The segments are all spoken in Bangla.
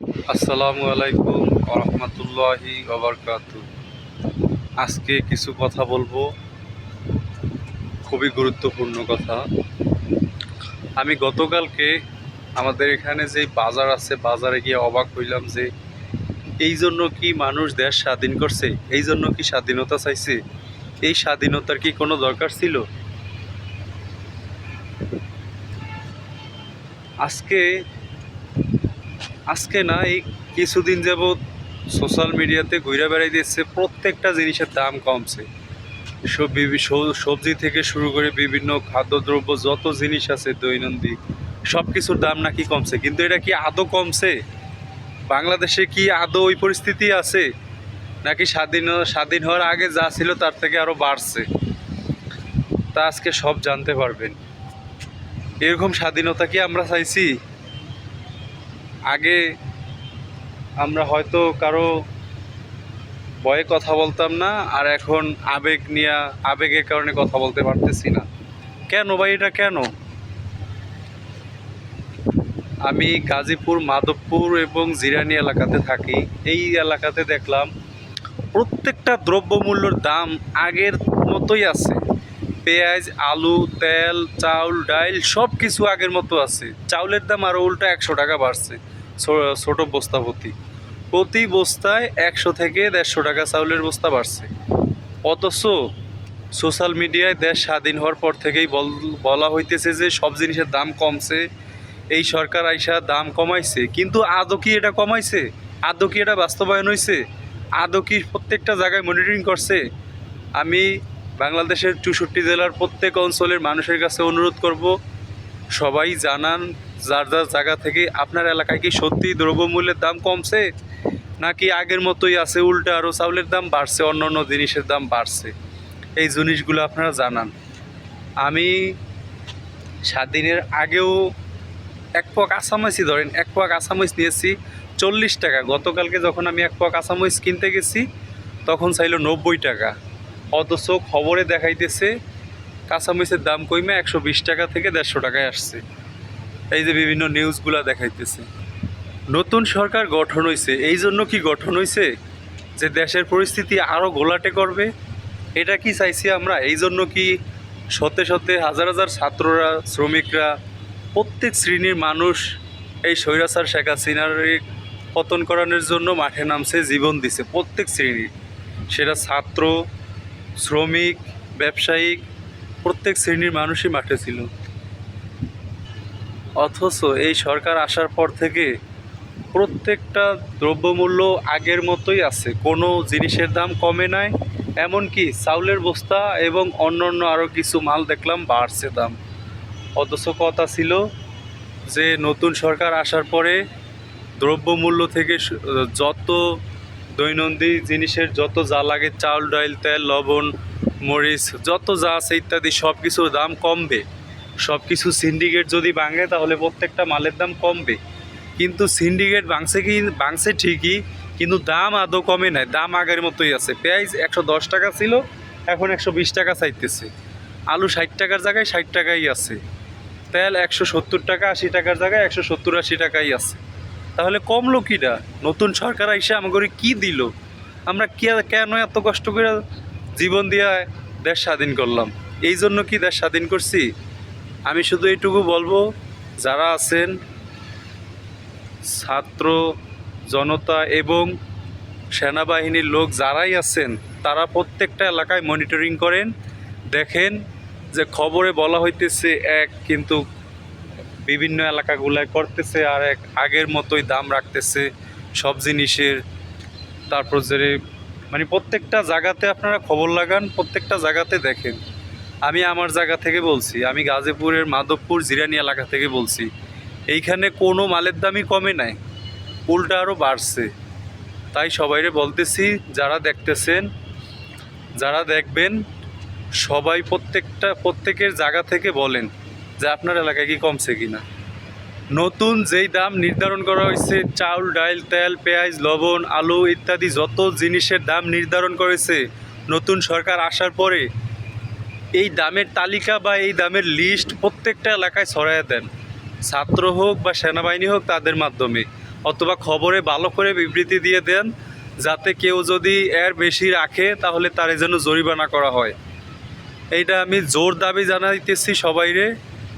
আসসালামু আলাইকুম রহমতুল্লাহি আজকে কিছু কথা বলব। খুবই গুরুত্বপূর্ণ কথা। আমি গতকালকে আমাদের এখানে যে বাজার আছে, বাজারে গিয়ে অবাক হইলাম যে এই জন্য কি মানুষ দেশ স্বাধীন করছে? এই জন্য কি স্বাধীনতা চাইছে? এই স্বাধীনতার কি কোনো দরকার ছিল? আজকে আজকে না, এই কিছুদিন যাবৎ সোশ্যাল মিডিয়াতে ঘুরে বেড়াই দিচ্ছে প্রত্যেকটা জিনিসের দাম কমছে। সব সবজি থেকে শুরু করে বিভিন্ন খাদ্যদ্রব্য, যত জিনিস আছে দৈনন্দিন সব কিছুর দাম নাকি কমছে। কিন্তু এটা কি আদৌ কমছে? বাংলাদেশে কি আদৌ ওই পরিস্থিতি আছে? নাকি স্বাধীন স্বাধীন হওয়ার আগে যা ছিল তার থেকে আরও বাড়ছে? তা আজকে সব জানতে পারবেন। এরকম স্বাধীনতা কি আমরা চাইছি? আগে আমরা হয়তো কারও ভয়ে কথা বলতাম না, আর এখন আবেগ নিয়ে, আবেগের কারণে কথা বলতে পারতেছি না। কেন ভাই এটা কেন? আমি গাজীপুর, মাধবপুর এবং জিরানি এলাকাতে থাকি। এই এলাকাতে দেখলাম প্রত্যেকটা দ্রব্যমূল্যর দাম আগের মতোই আছে। পেঁয়াজ, আলু, তেল, চাউল, ডাইল সব কিছু আগের মতো আছে। চাউলের দাম আরও উল্টো একশো টাকা বাড়ছে। ছোট বস্তা প্রতি। প্রতি বস্তায় একশো থেকে দেড়শো টাকা চাউলের বস্তা বাড়ছে। অথচ সোশ্যাল মিডিয়ায় দেশ স্বাধীন হওয়ার পর থেকেই বল- হইতেছে যে সব জিনিসের দাম কমছে। এই সরকার আইসা দাম কমাইছে। কিন্তু আদৌ কি এটা কমাইছে? আদৌ কি এটা বাস্তবায়ন হয়েছে আদৌ কি প্রত্যেকটা জায়গায় মনিটরিং করছে? আমি বাংলাদেশের চৌষট্টি জেলার প্রত্যেক অঞ্চলের মানুষের কাছে অনুরোধ করব, সবাই জানান যার যার জায়গা থেকে আপনার এলাকায় কি সত্যি দ্রব্যমূল্যের দাম কমছে? নাকি আগের মতোই আছে উল্টা আরও চাউলের দাম বাড়ছে, অন্য অন্য জিনিসের দাম বাড়ছে? এই জিনিসগুলো আপনারা জানান। আমি সাত দিনের আগেও এক পোয়া কাঁচামরিচই ধরেন, এক পোয়া কাঁচামরিচ নিয়েছি চল্লিশ টাকা। গতকালকে যখন আমি এক পোয়া কাঁচামরিচ কিনতে গেছি, তখন চাইলো নব্বই টাকা। অথচ খবরে দেখাইতেছে কাঁচামরিচের দাম কমে একশো বিশ টাকা থেকে দেড়শো টাকায় আসছে। এই যে বিভিন্ন নিউজগুলো দেখাইতেছে। নতুন সরকার গঠন হয়েছে এই জন্য কি গঠন হয়েছে যে দেশের পরিস্থিতি আরও গোলাটে করবে? এটা কি চাইছি আমরা? এই জন্য কি শতে শতে হাজার হাজার ছাত্ররা, শ্রমিকরা, প্রত্যেক শ্রেণির মানুষ এই স্বৈরাচার শেখ হাসিনার পতন করানোর জন্য মাঠে নামছে, জীবন দিছে প্রত্যেক শ্রেণির সেটা ছাত্র, শ্রমিক, ব্যবসায়িক, প্রত্যেক শ্রেণির মানুষই মাঠে ছিল। অথচ এই সরকার আসার পর থেকে প্রত্যেকটা দ্রব্যমূল্য আগের মতোই আছে। কোনো জিনিসের দাম কমে নাই, এমনকি চাউলের বস্তা এবং অন্য অন্য আরও কিছু মাল দেখলাম বাড়ছে দাম। অথচ কথা ছিল যে, নতুন সরকার আসার পরে দ্রব্যমূল্য থেকে যত দৈনন্দিন জিনিসের যত যা লাগে, চাউল, ডাইল, তেল, লবণ, মরিচ, যত যা আছে ইত্যাদি সব কিছুর দাম কমবে। সব কিছু সিন্ডিকেট যদি ভাঙে, তাহলে প্রত্যেকটা মালের দাম কমবে। কিন্তু সিন্ডিকেট ভাঙছে কি, ভাঙছে ঠিকই, কিন্তু দাম আদৌ কমে নাই। দাম আগের মতোই আছে। পেঁয়াজ একশো দশ টাকা ছিল, এখন একশো বিশ টাকা চাইতেছে। আলু ষাট টাকার জায়গায় ষাট টাকাই আছে। তেল একশো সত্তর টাকা, আশি টাকার জায়গায় একশো সত্তর আশি টাকাই আছে। তাহলে কমলো কিটা নতুন সরকার এসে আমাকে কি দিল? আমরা কি কেন এত কষ্ট করে জীবন দিয়ে দেশ স্বাধীন করলাম? এই জন্য কি দেশ স্বাধীন করছি? আমি শুধু এইটুকু বলব, যারা আছেন, ছাত্র, জনতা এবং সেনাবাহিনীর লোক যারাই আছেন, তারা প্রত্যেকটা এলাকায় মনিটরিং করেন, দেখেন যে খবরে বলা হইতেছে এক কিন্তু বিভিন্ন এলাকাগুলায় করতেছে আর এক আগের মতোই দাম রাখতেছে সব জিনিসের। তারপর যে মানে প্রত্যেকটা জায়গাতে আপনারা খবর লাগান, প্রত্যেকটা জায়গাতে দেখেন। আমি আমার জায়গা থেকে বলছি, আমি গাজীপুরের মাধবপুর জিরানি এলাকা থেকে বলছি, এইখানে কোনো মালের দামই কমে নাই, উল্টা আরও বাড়ছে। তাই সবাইরে বলতেছি, যারা দেখতেছেন, যারা দেখবেন, সবাই প্রত্যেকটা, প্রত্যেকের জায়গা থেকে বলেন যে আপনার এলাকায় কি কমছে কি না নতুন যেই দাম নির্ধারণ করা হয়েছে, চাউল, ডাইল, তেল, পেঁয়াজ, লবণ, আলু ইত্যাদি যত জিনিসের দাম নির্ধারণ করেছে, নতুন সরকার আসার পরে এই দামের তালিকা বা এই দামের লিস্ট প্রত্যেকটা এলাকায় ছড়াইয়া দেন। ছাত্র হোক বা সেনাবাহিনী হোক তাদের মাধ্যমে। অথবা খবরে ভালো করে বিবৃতি দিয়ে দেন, যাতে কেউ যদি এর বেশি রাখে, তাহলে তার যেন জরিমানা করা হয়। এইটা আমি জোর দাবি জানাইতেছি সবাইরে।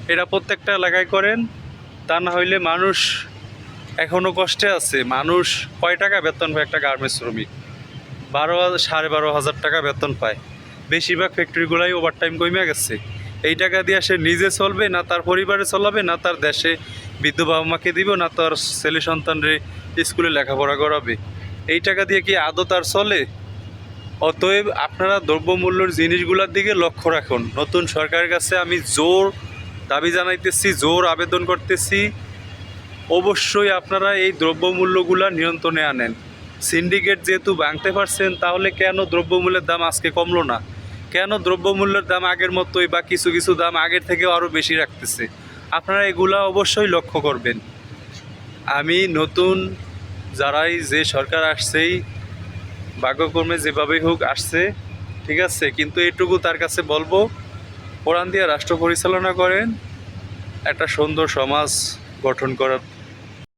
এটা প্রত্যেকটা এলাকায় করেন। তা না হইলে মানুষ এখনও কষ্টে আছে। মানুষ কয় টাকা বেতন পায় একটা গার্মেন্টস শ্রমিক? বারো, সাড়ে বারো হাজার টাকা বেতন পায়। বেশিরভাগ ফ্যাক্টরিগুলাই ওভারটাইম কমে গেছে। এই টাকা দিয়ে সে নিজে চলবে, না তার পরিবারে চলাবে, না তার দেশে বৃদ্ধ বাবা মাকে দিব, না তার ছেলে সন্তানরে স্কুলে লেখাপড়া করাবে। এই টাকা দিয়ে কি আদৌ তার চলে? অতএব আপনারা দ্রব্যমূল্যর জিনিসগুলোর দিকে লক্ষ্য রাখুন। নতুন সরকারের কাছে আমি জোর দাবি জানাইতেছি, জোর আবেদন করতেছি। অবশ্যই আপনারা এই দ্রব্যমূল্যগুলো নিয়ন্ত্রণে আনেন। সিন্ডিকেট যেহেতু ভাঙতে পারছেন, তাহলে কেন দ্রব্যমূল্যের দাম আজকে কমলো না? কেন দ্রব্যমূল্যের দাম আগের মতোই বা কিছু কিছু দাম আগের থেকে আরও বেশি রাখতেছে? আপনারা এগুলা অবশ্যই লক্ষ্য করবেন। আমি নতুন যারাই যে সরকার আসছেই, ভাগ্যক্রমে যেভাবেই হোক আসছে, ঠিক আছে, কিন্তু এটুকু তার কাছে বলব কোরআন দিয়ে রাষ্ট্র পরিচালনা করেন, একটা সুন্দর সমাজ গঠন করার